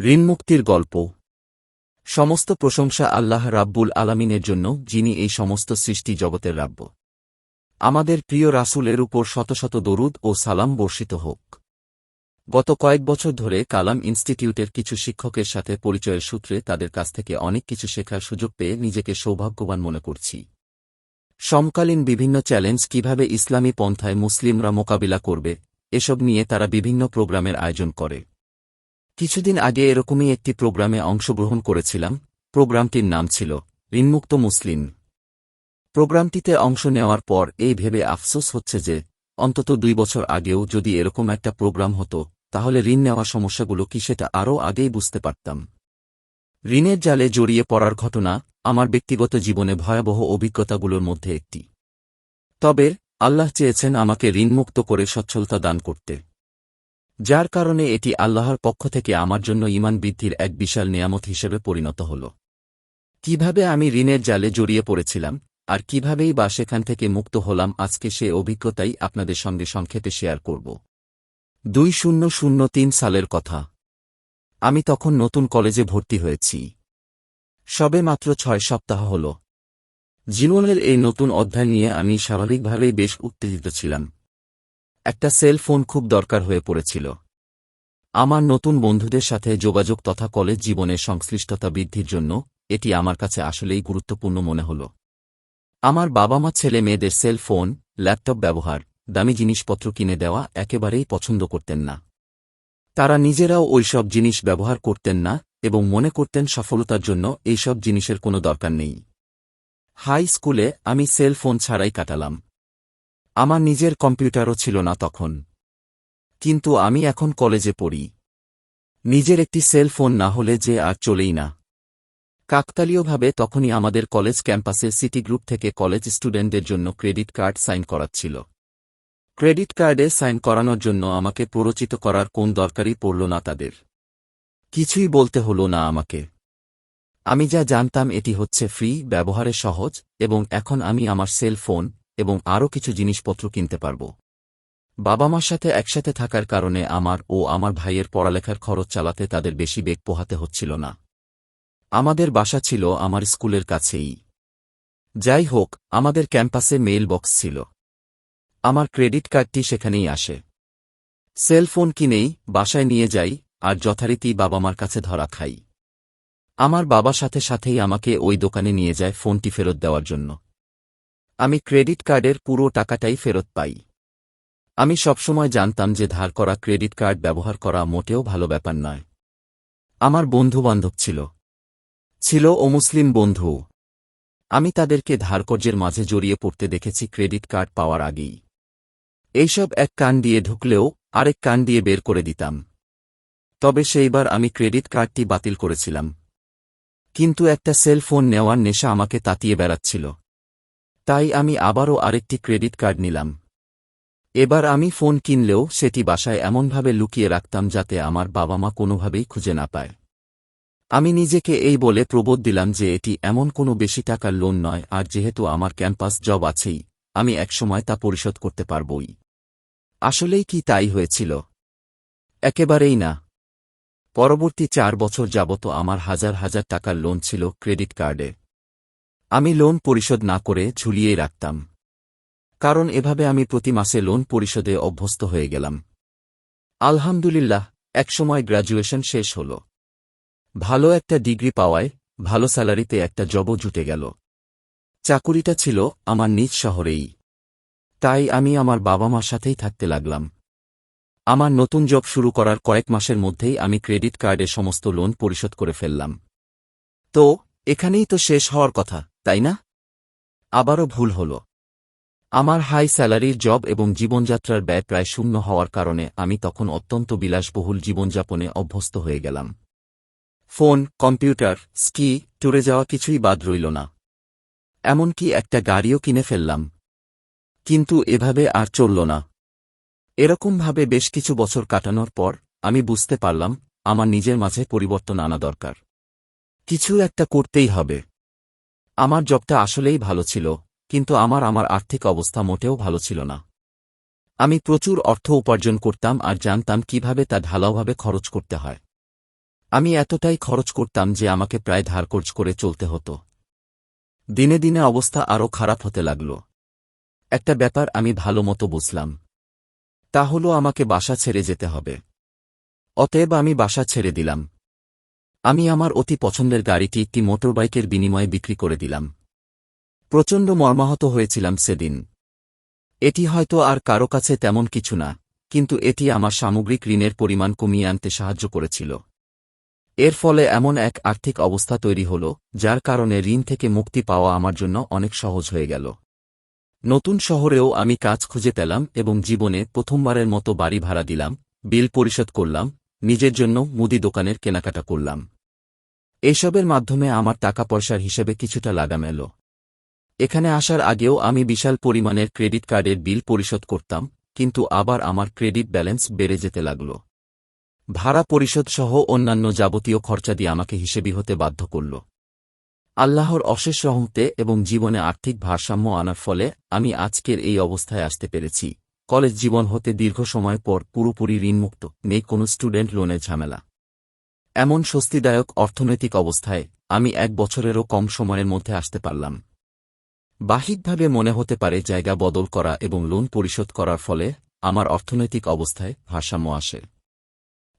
ঋণমুক্তির গল্প। সমস্ত প্রশংসা আল্লাহ রাব্বুল আলামিনের জন্য, যিনি এই সমস্ত সৃষ্টি জগতের রাব্য আমাদের প্রিয় রাসূলের উপর শত শত দরুদ ও সালাম বর্ষিত হোক। গত কয়েক বছর ধরে কালাম ইনস্টিটিউটের কিছু শিক্ষকের সাথে পরিচয়ের সূত্রে তাদের কাছ থেকে অনেক কিছু শেখার সুযোগ পেয়ে নিজেকে সৌভাগ্যবান মনে করছি। সমকালীন বিভিন্ন চ্যালেঞ্জ কীভাবে ইসলামী পন্থায় মুসলিমরা মোকাবিলা করবে, এসব নিয়ে তারা বিভিন্ন প্রোগ্রামের আয়োজন করে। কিছুদিন আগে এরকমই একটি প্রোগ্রামে অংশগ্রহণ করেছিলাম, প্রোগ্রামটির নাম ছিল ঋণমুক্ত মুসলিম। প্রোগ্রামটিতে অংশ নেওয়ার পর এই ভেবে আফসোস হচ্ছে যে, অন্তত দুই বছর আগেও যদি এরকম একটা প্রোগ্রাম হতো, তাহলে ঋণ নেওয়ার সমস্যাগুলো কি সেটা আরও আগেই বুঝতে পারতাম। ঋণের জালে জড়িয়ে পড়ার ঘটনা আমার ব্যক্তিগত জীবনে ভয়াবহ অভিজ্ঞতাগুলোর মধ্যে একটি। তবে আল্লাহ চেয়েছেন আমাকে ঋণমুক্ত করে সচ্ছলতা দান করতে। যার কারণে এটি আল্লাহর পক্ষ থেকে আমার জন্য ইমান বৃদ্ধির এক বিশাল নিয়ামত হিসেবে পরিণত হল। কীভাবে আমি ঋণের জালে জড়িয়ে পড়েছিলাম, আর কিভাবেই বা সেখান থেকে মুক্ত হলাম, আজকে সে অভিজ্ঞতাই আপনাদের সঙ্গে সংক্ষেপে শেয়ার করব। দুই শূন্য শূন্য তিন সালের কথা। আমি তখন নতুন কলেজে ভর্তি হয়েছি। সবে মাত্র ছয় সপ্তাহ হল। জীবনের এই নতুন অধ্যায় নিয়ে আমি স্বাভাবিকভাবেই বেশ উত্তেজিত ছিলাম। একটা সেল ফোন খুব দরকার হয়ে পড়েছিল। আমার নতুন বন্ধুদের সাথে যোগাযোগ তথা কলেজ জীবনের সংশ্লিষ্টতা বৃদ্ধির জন্য এটি আমার কাছে আসলেই গুরুত্বপূর্ণ মনে হল। আমার বাবা মা ছেলে মেয়েদের সেল ফোন, ল্যাপটপ ব্যবহার, দামি জিনিসপত্র কিনে দেওয়া একেবারেই পছন্দ করতেন না। তারা নিজেরাও ওইসব জিনিস ব্যবহার করতেন না এবং মনে করতেন সফলতার জন্য এইসব জিনিসের কোনো দরকার নেই। হাই স্কুলে আমি সেল ফোন ছাড়াই কাটালাম। আমার নিজের কম্পিউটারও ছিল না তখন। কিন্তু আমি এখন কলেজে পড়ি। নিজের একটি সেল ফোন না হলে যে আর চলেই না। কাকতালীয়ভাবে তখনই আমাদের কলেজ ক্যাম্পাসে সিটি গ্রুপ থেকে কলেজ স্টুডেন্টদের জন্য ক্রেডিট কার্ড সাইন করাচ্ছিল ক্রেডিট কার্ডে সাইন করানোর জন্য আমাকে প্ররোচিত করার কোন দরকারই পড়ল না তাদের। কিছুই বলতে হল না আমাকে। আমি যা জানতাম এটি হচ্ছে ফ্রি, ব্যবহারে সহজ, এবং এখন আমি আমার সেল ফোন এবং আরও কিছু জিনিসপত্র কিনতে পারব। বাবা মার সাথে একসাথে থাকার কারণে আমার ও আমার ভাইয়ের পড়ালেখার খরচ চালাতে তাদের বেশি বেগ পোহাতে হচ্ছিল না। আমাদের বাসা ছিল আমার স্কুলের কাছেই। যাই হোক, আমাদের ক্যাম্পাসে মেইল বক্স ছিল। আমার ক্রেডিট কার্ডটি সেখানেই আসে। সেল ফোন কিনেই বাসায় নিয়ে যাই আর যথারীতি বাবা মার কাছে ধরা খাই। আমার বাবা সাথে সাথেই আমাকে ওই দোকানে নিয়ে যায় ফোনটি ফেরত দেওয়ার জন্য। আমি ক্রেডিট কার্ডের পুরো টাকাটাই ফেরত পাই। আমি সবসময় জানতাম যে ধার করা ক্রেডিট কার্ড ব্যবহার করা মোটেও ভালো ব্যাপার নয়। আমার বন্ধুবান্ধব ছিল। ছিল অমুসলিম বন্ধু। আমি তাদেরকে ধারকর্যের মাঝে জড়িয়ে পড়তে দেখেছি ক্রেডিট কার্ড পাওয়ার আগেই। এইসব এক কান দিয়ে ঢুকলেও আরেক কান দিয়ে বের করে দিতাম। তবে সেইবার আমি ক্রেডিট কার্ডটি বাতিল করেছিলাম। কিন্তু একটা সেল ফোন নেওয়ার নেশা আমাকে তাতিয়ে বেড়াচ্ছিল। তাই আমি আবারও আরেকটি ক্রেডিট কার্ড নিলাম। এবার আমি ফোন কিনলেও সেটি বাসায় এমনভাবে লুকিয়ে রাখতাম যাতে আমার বাবা মা কোনোভাবেই খুঁজে না পায়। আমি নিজেকে এই বলে প্রবোধ দিলাম যে এটি এমন কোনো বেশি টাকার লোন নয়, আর যেহেতু আমার ক্যাম্পাস জব আছেই, আমি একসময় তা পরিশোধ করতে পারবই। আসলেই কি তাই হয়েছিল? একেবারেই না। পরবর্তী চার বছর যাবত আমার হাজার হাজার টাকার লোন ছিল ক্রেডিট কার্ডে। আমি লোন পরিশোধ না করে ঝুলিয়েই রাখতাম। কারণ এভাবে আমি প্রতি মাসে লোন পরিশোধে অভ্যস্ত হয়ে গেলাম। আলহামদুলিল্লাহ, একসময় গ্র্যাজুয়েশন শেষ হল। ভালো একটা ডিগ্রি পাওয়ায় ভালো স্যালারিতে একটা জবও জুটে গেল। চাকুরিটা ছিল আমার নিজ শহরেই। তাই আমি আমার বাবা মার সাথেই থাকতে লাগলাম। আমার নতুন জব শুরু করার কয়েক মাসের মধ্যেই আমি ক্রেডিট কার্ডে সমস্ত লোন পরিশোধ করে ফেললাম। তো, এখানেই তো শেষ হওয়ার কথা। তাই না? আবারও ভুল হল। আমার হাই স্যালারির জব এবং জীবনযাত্রার ব্যয় প্রায় শূন্য হওয়ার কারণে আমি তখন অত্যন্ত বিলাসবহুল জীবনযাপনে অভ্যস্ত হয়ে গেলাম। ফোন, কম্পিউটার, স্কি টুরে যাওয়া কিছুই বাদ রইল না। এমনকি একটা গাড়িও কিনে ফেললাম। কিন্তু এভাবে আর চলল না। এরকমভাবে বেশ কিছু বছর কাটানোর পর আমি বুঝতে পারলাম, আমার নিজের মাঝে পরিবর্তন আনা দরকার। কিছু একটা করতেই হবে। আমার জবটা আসলেই ভালো ছিল, কিন্তু আমার আমার আর্থিক অবস্থা মোটেও ভালো ছিল না। আমি প্রচুর অর্থ উপার্জন করতাম আর জানতাম কীভাবে তা ঢালাওভাবে খরচ করতে হয়। আমি এতটাই খরচ করতাম যে আমাকে প্রায় ধারকর্জ করে চলতে হতো। দিনে দিনে অবস্থা আরও খারাপ হতে লাগল। একটা ব্যাপার আমি ভালো মতো বুঝলাম। তা হল আমাকে বাসা ছেড়ে যেতে হবে। অতএব আমি বাসা ছেড়ে দিলাম। আমি আমার অতি পছন্দের গাড়িটি একটি মোটরবাইকের বিনিময়ে বিক্রি করে দিলাম। প্রচণ্ড মর্মাহত হয়েছিলাম সেদিন। এটি হয়তো আর কারও কাছে তেমন কিছু না, কিন্তু এটি আমার সামগ্রিক ঋণের পরিমাণ কমিয়ে আনতে সাহায্য করেছিল। এর ফলে এমন এক আর্থিক অবস্থা তৈরি হল, যার কারণে ঋণ থেকে মুক্তি পাওয়া আমার জন্য অনেক সহজ হয়ে গেল। নতুন শহরেও আমি কাজ খুঁজে পেলাম এবং জীবনে প্রথমবারের মতো বাড়ি ভাড়া দিলাম, বিল পরিশোধ করলাম, নিজের জন্য মুদি দোকানের কেনাকাটা করলাম। এসবের মাধ্যমে আমার টাকা পয়সার হিসেবে কিছুটা লাগাম এলো এখানে আসার আগেও আমি বিশাল পরিমাণের ক্রেডিট কার্ডের বিল পরিশোধ করতাম, কিন্তু আবার আমার ক্রেডিট ব্যালেন্স বেড়ে যেতে লাগল। ভাড়া পরিশোধ সহ অন্যান্য যাবতীয় খরচা দিয়ে আমাকে হিসেবি হতে বাধ্য করল। আল্লাহর অশেষ রহমতে এবং জীবনে আর্থিক ভারসাম্য আনার ফলে আমি আজকের এই অবস্থায় আসতে পেরেছি। কলেজ জীবন হতে দীর্ঘ সময় পর পুরোপুরি ঋণমুক্ত, নেই কোনো স্টুডেন্ট লোনের ঝামেলা। এমন স্বস্তিদায়ক অর্থনৈতিক অবস্থায় আমি এক বছরেরও কম সময়ের মধ্যে আসতে পারলাম। বাহিকভাবে মনে হতে পারে জায়গা বদল করা এবং লোন পরিশোধ করার ফলে আমার অর্থনৈতিক অবস্থায় ভারসাম্য আসে।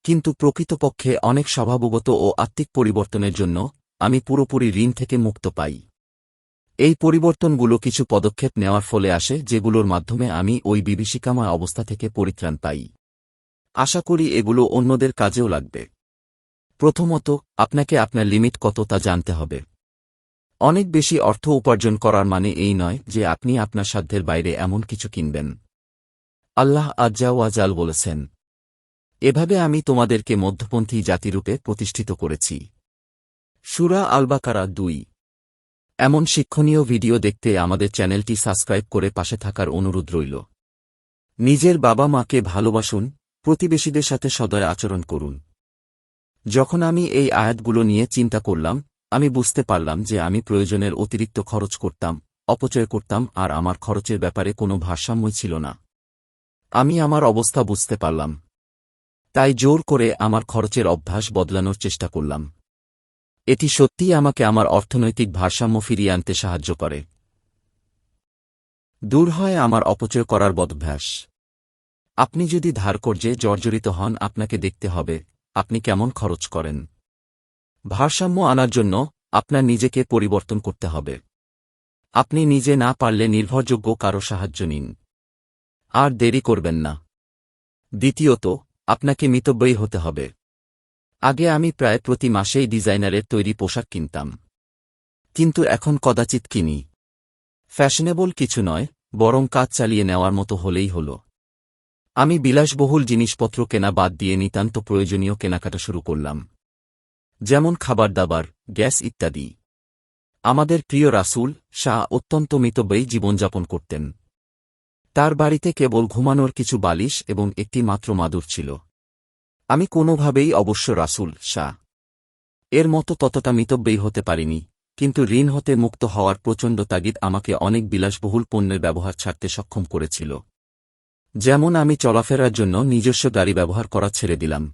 কিন্তু প্রকৃতপক্ষে অনেক স্বভাবগত ও আত্মিক পরিবর্তনের জন্য আমি পুরোপুরি ঋণ থেকে মুক্ত পাই। এই পরিবর্তনগুলো কিছু পদক্ষেপ নেওয়ার ফলে আসে যেগুলোর মাধ্যমে আমি ওই বিভীষিকাময় অবস্থা থেকে পরিত্রাণ পাই। আশা করি এগুলো অন্যদের কাজেও লাগবে। প্রথমত, আপনাকে আপনার লিমিট কত তা জানতে হবে। অনেক বেশি অর্থ উপার্জন করার মানে এই নয় যে আপনি আপনার সাধ্যের বাইরে এমন কিছু কিনবেন। আল্লাহ আজ্জাওয়াজাল বলেছেন, এভাবে আমি তোমাদেরকে মধ্যপন্থী জাতিরূপে প্রতিষ্ঠিত করেছি। সুরা আলবাকারা দুই। এমন শিক্ষণীয় ভিডিও দেখতে আমাদের চ্যানেলটি সাবস্ক্রাইব করে পাশে থাকার অনুরোধ রইল। নিজের বাবা মাকে ভালোবাসুন, প্রতিবেশীদের সাথে সদয় আচরণ করুন। যখন আমি এই আয়াতগুলো নিয়ে চিন্তা করলাম, আমি বুঝতে পারলাম যে আমি প্রয়োজনের অতিরিক্ত খরচ করতাম, অপচয় করতাম আর আমার খরচের ব্যাপারে কোনো ভারসাম্যই ছিল না। আমি আমার অবস্থা বুঝতে পারলাম। তাই জোর করে আমার খরচের অভ্যাস বদলানোর চেষ্টা করলাম। এটি সত্যিই আমাকে আমার অর্থনৈতিক ভারসাম্য ফিরিয়ে আনতে সাহায্য করে। দূর হয় আমার অপচয় করার বদভ্যাস। আপনি যদি ধারকর্যে জর্জরিত হন, আপনাকে দেখতে হবে আপনি কেমন খরচ করেন? ভারসাম্য আনার জন্য আপনার নিজেকে পরিবর্তন করতে হবে। আপনি নিজে না পারলে নির্ভরযোগ্য কারও সাহায্য নিন। আর দেরি করবেন না। দ্বিতীয়ত, আপনাকে মিতব্যয়ী হতে হবে। আগে আমি প্রায় প্রতি মাসেই ডিজাইনারের তৈরি পোশাক কিনতাম। কিন্তু এখন কদাচিৎ কিনি। ফ্যাশনেবল কিছু নয়, বরং কাজ চালিয়ে নেওয়ার মতো হলেই হল। আমি বিলাসবহুল জিনিসপত্র কেনা বাদ দিয়ে নিতান্ত প্রয়োজনীয় কেনাকাটা শুরু করলাম। যেমন খাবার দাবার, গ্যাস ইত্যাদি। আমাদের প্রিয় রাসুল শাহ অত্যন্ত মিতব্যয়ী জীবনযাপন করতেন। তার বাড়িতে কেবল ঘুমানোর কিছু বালিশ এবং একটি মাত্র মাদুর ছিল। আমি কোনোভাবেই অবশ্য রাসুল শাহ। এর মতো ততটা মিতব্যয়ী হতে পারিনি, কিন্তু ঋণ হতে মুক্ত হওয়ার প্রচণ্ড তাগিদ আমাকে অনেক বিলাসবহুল পণ্যের ব্যবহার ছাড়তে সক্ষম করেছিল। যেমন আমি চলাফেরার জন্য নিজস্ব গাড়ি ব্যবহার করা ছেড়ে দিলাম।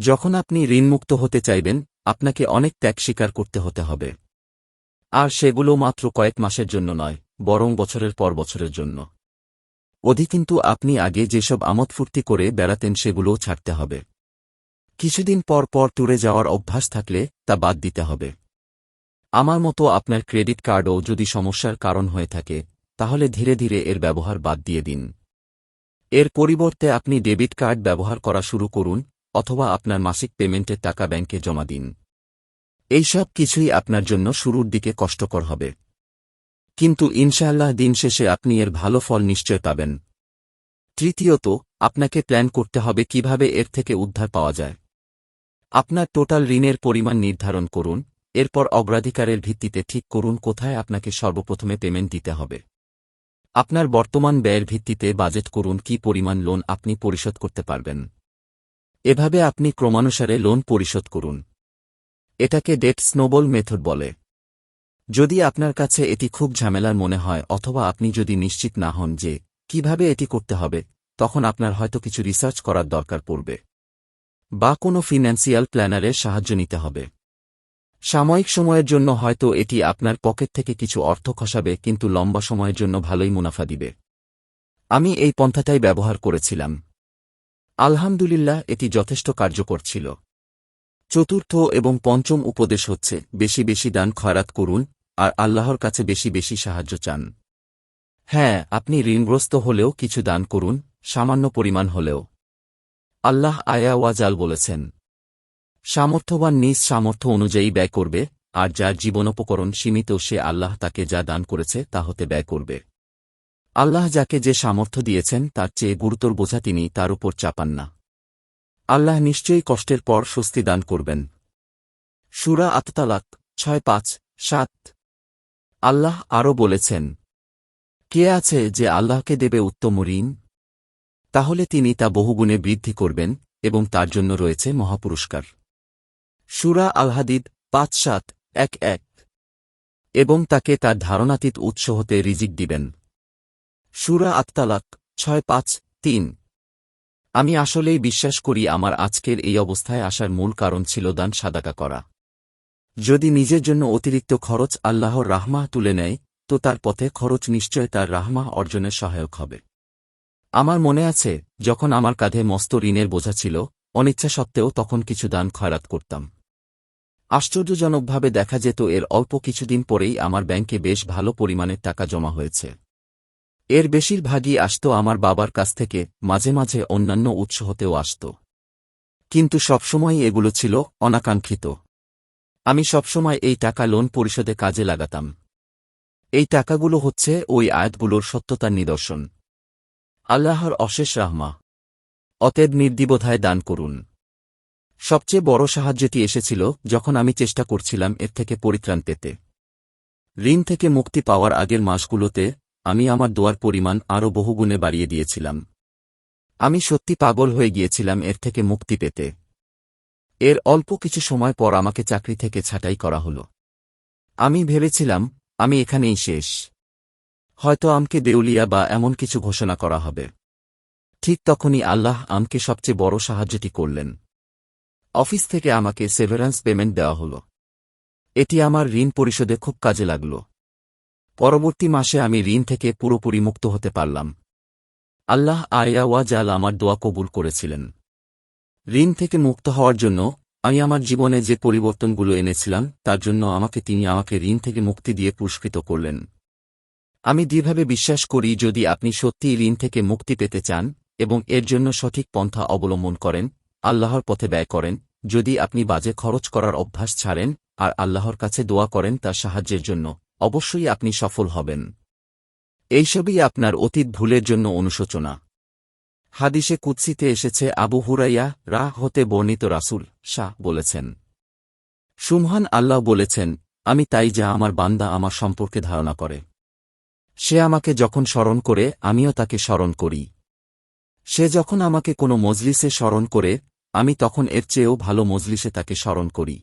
যখন আপনি ঋণমুক্ত হতে চাইবেন, আপনাকে অনেক ত্যাগ স্বীকার করতে হতে হবে। আর সেগুলো মাত্র কয়েক মাসের জন্য নয়, বরং বছরের পর বছরের জন্য। অধি কিন্তু আপনি আগে যেসব আমোদ ফুর্তি করে বেড়াতেন সেগুলোও ছাড়তে হবে। কিছুদিন পর পর ট্যুরে যাওয়ার অভ্যাস থাকলে তা বাদ দিতে হবে। আমার মতো আপনার ক্রেডিট কার্ডও যদি সমস্যার কারণ হয়ে থাকে, তাহলে ধীরে ধীরে এর ব্যবহার বাদ দিয়ে দিন। এর পরিবর্তে আপনি ডেবিট কার্ড ব্যবহার করা শুরু করুন, অথবা আপনার মাসিক পেমেন্টের টাকা ব্যাংকে জমা দিন। এইসব কিছুই আপনার জন্য শুরুর দিকে কষ্টকর হবে। কিন্তু ইনশাআল্লাহ দিন শেষে আপনি এর ভালো ফল নিশ্চয় পাবেন। তৃতীয়ত, আপনাকে প্ল্যান করতে হবে কীভাবে এর থেকে উদ্ধার পাওয়া যায়। আপনার টোটাল ঋণের পরিমাণ নির্ধারণ করুন, এরপর অগ্রাধিকারের ভিত্তিতে ঠিক করুন কোথায় আপনাকে সর্বপ্রথমে পেমেন্ট দিতে হবে। আপনার বর্তমান ব্যয়ের ভিত্তিতে বাজেট করুন কি পরিমাণ লোন আপনি পরিশোধ করতে পারবেন। এভাবে আপনি ক্রমানুসারে লোন পরিশোধ করুন। এটাকে ডেট স্নোবল মেথড বলে। যদি আপনার কাছে এটি খুব ঝামেলার মনে হয় অথবা আপনি যদি নিশ্চিত না হন যে কীভাবে এটি করতে হবে, তখন আপনার হয়তো কিছু রিসার্চ করার দরকার পড়বে। বা কোনো ফিন্যান্সিয়াল প্ল্যানারের সাহায্য নিতে হবে। সাময়িক সময়ের জন্য হয়তো এটি আপনার পকেট থেকে কিছু অর্থ খসাবে, কিন্তু লম্বা সময়ের জন্য ভালোই মুনাফা দিবে। আমি এই পন্থাটাই ব্যবহার করেছিলাম। আলহামদুলিল্লাহ, এটি যথেষ্ট কার্যকর ছিল। চতুর্থ এবং পঞ্চম উপদেশ হচ্ছে, বেশি বেশি দান খয়রাত করুন, আর আল্লাহর কাছে বেশি বেশি সাহায্য চান। হ্যাঁ আপনি ঋণগ্রস্ত হলেও কিছু দান করুন, সামান্য পরিমাণ হলেও। আল্লাহ আয়া ওয়াজাল বলেছেন। সামর্থ্যবান নিজ সামর্থ্য অনুযায়ী ব্যয় করবে, আর যার জীবনোপকরণ সীমিত সে আল্লাহ তাকে যা দান করেছে তা হতে ব্যয় করবে। আল্লাহ যাকে যে সামর্থ্য দিয়েছেন তার চেয়ে গুরুতর বোঝা তিনি তার উপর চাপান না। আল্লাহ নিশ্চয়ই কষ্টের পর স্বস্তি দান করবেন। সুরা আততালাক, ছয় পাঁচ, সাত। আল্লাহ আরও বলেছেন, কে আছে যে আল্লাহকে দেবে উত্তম ঋণ? তাহলে তিনি তা বহুগুণে বৃদ্ধি করবেন এবং তার জন্য রয়েছে মহাপুরস্কার। সুরা আলহাদিদ, পাঁচ সাত, এক এক। এবং তাকে তার ধারণাতীত উৎস হতে রিজিক দিবেন। সুরা আত্মালাক ছয় পাঁচ, তিন। আমি আসলেই বিশ্বাস করি আমার আজকের এই অবস্থায় আসার মূল কারণ ছিল দান সাদাকা করা। যদি নিজের জন্য অতিরিক্ত খরচ আল্লাহর রাহমাহ তুলে নেয়, তো তার পথে খরচ নিশ্চয় তার রাহমাহ অর্জনের সহায়ক হবে। আমার মনে আছে, যখন আমার কাঁধে মস্ত ঋণের বোঝা ছিল, অনিচ্ছা সত্ত্বেও তখন কিছু দান খয়রাত করতাম। আশ্চর্যজনকভাবে দেখা যেত এর অল্প কিছুদিন পরেই আমার ব্যাংকে বেশ ভালো পরিমাণের টাকা জমা হয়েছে। এর বেশিরভাগই আসত আমার বাবার কাছ থেকে, মাঝে মাঝে অন্যান্য উৎস হতেও আসত। কিন্তু সবসময় এগুলো ছিল অনাকাঙ্ক্ষিত। আমি সবসময় এই টাকা লোন পরিশোধে কাজে লাগাতাম। এই টাকাগুলো হচ্ছে ওই আয়াতগুলোর সত্যতার নিদর্শন। আল্লাহর অশেষ রাহমা। অতএব নির্দিবোধায় দান করুন। সবচেয়ে বড় সাহায্যটি এসেছিল যখন আমি চেষ্টা করছিলাম এর থেকে পরিত্রাণ পেতে। ঋণ থেকে মুক্তি পাওয়ার আগের মাসগুলোতে, আমি আমার দোয়ার পরিমাণ আরও বহুগুণে বাড়িয়ে দিয়েছিলাম। আমি সত্যি পাগল হয়ে গিয়েছিলাম এর থেকে মুক্তি পেতে। এর অল্প কিছু সময় পর আমাকে চাকরি থেকে ছাঁটাই করা হল। আমি ভেবেছিলাম, আমি এখানেই শেষ। হয়তো আমকে দেউলিয়া বা এমন কিছু ঘোষণা করা হবে। ঠিক তখনই আল্লাহ আমকে সবচেয়ে বড় সাহায্যটি করলেন। অফিস থেকে আমাকে সেভারেন্স পেমেন্ট দেওয়া হল। এটি আমার ঋণ পরিশোধে খুব কাজে লাগল। পরবর্তী মাসে আমি ঋণ থেকে পুরোপুরি মুক্ত হতে পারলাম। আল্লাহ আয়া জাল আমার দোয়া কবুল করেছিলেন। ঋণ থেকে মুক্ত হওয়ার জন্য আমি আমার জীবনে যে পরিবর্তনগুলো এনেছিলাম, তার জন্য আমাকে তিনি আমাকে ঋণ থেকে মুক্তি দিয়ে পুরস্কৃত করলেন। আমি দৃঢ়ভাবে বিশ্বাস করি, যদি আপনি সত্যিই ঋণ থেকে মুক্তি পেতে চান এবং এর জন্য সঠিক পন্থা অবলম্বন করেন আল্লাহর পথে ব্যয় করেন, যদি আপনি বাজে খরচ করার অভ্যাস ছাড়েন, আর আল্লাহর কাছে দোয়া করেন তার সাহায্যের জন্য, অবশ্যই আপনি সফল হবেন। এইসবই আপনার অতীত ভুলের জন্য অনুশোচনা। হাদিসে কুৎসিতে এসেছে, আবু হুরাইয়া রা হতে বর্ণিত রাসুল শাহ বলেছেন। সুমহান আল্লাহ বলেছেন, আমি তাই যা আমার বান্দা আমার সম্পর্কে ধারণা করে। সে আমাকে যখন স্মরণ করে, আমিও তাকে স্মরণ করি। সে যখন আমাকে কোনো মজলিসে স্মরণ করে, আমি তখন এর চেয়েও ভালো মজলিসে তাকে স্মরণ করি।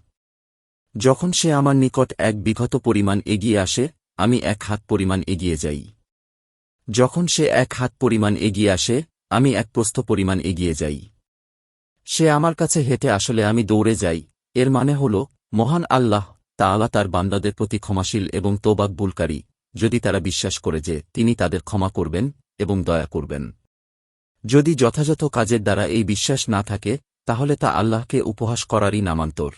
যখন সে আমার নিকট এক বিগত পরিমাণ এগিয়ে আসে, আমি এক হাত পরিমাণ এগিয়ে যাই। যখন সে এক হাত পরিমাণ এগিয়ে আসে, আমি এক প্রস্থ পরিমাণ এগিয়ে যাই। সে আমার কাছে হেঁটে আসলে আমি দৌড়ে যাই। এর মানে হল, মহান আল্লাহ তাআলা তার বান্দাদের প্রতি ক্ষমাশীল এবং তোবাকবুলকারী যদি তারা বিশ্বাস করে যে তিনি তাদের ক্ষমা করবেন এবং দয়া করবেন। যদি যথাযথ কাজের দ্বারা এই বিশ্বাস না থাকে, তাহলে তা আল্লাহকে উপহাস করারই নামান্তর।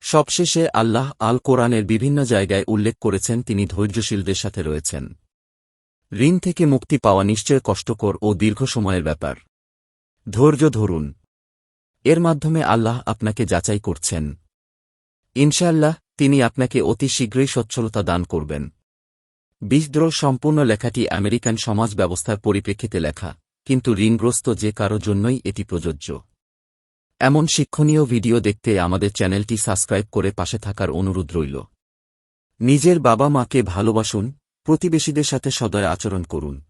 সবশেষে আল্লাহ আল কোরআনের বিভিন্ন জায়গায় উল্লেখ করেছেন তিনি ধৈর্যশীলদের সাথে রয়েছেন। ঋণ থেকে মুক্তি পাওয়া নিশ্চয় কষ্টকর ও দীর্ঘ সময়ের ব্যাপার। ধৈর্য ধরুন। এর মাধ্যমে আল্লাহ আপনাকে যাচাই করছেন। ইনশাল্লাহ তিনি আপনাকে অতি শীঘ্রই সচ্ছলতা দান করবেন। বিদ্রোহ সম্পূর্ণ লেখাটি আমেরিকান সমাজ ব্যবস্থার পরিপ্রেক্ষিতে লেখা। কিন্তু ঋণগ্রস্ত যে কারও জন্যই এটি প্রযোজ্য। এমন শিক্ষণীয় ভিডিও দেখতে আমাদের চ্যানেলটি সাবস্ক্রাইব করে পাশে থাকার অনুরোধ রইল। নিজের বাবা মাকে ভালোবাসুন, প্রতিবেশীদের সাথে সদয় আচরণ করুন।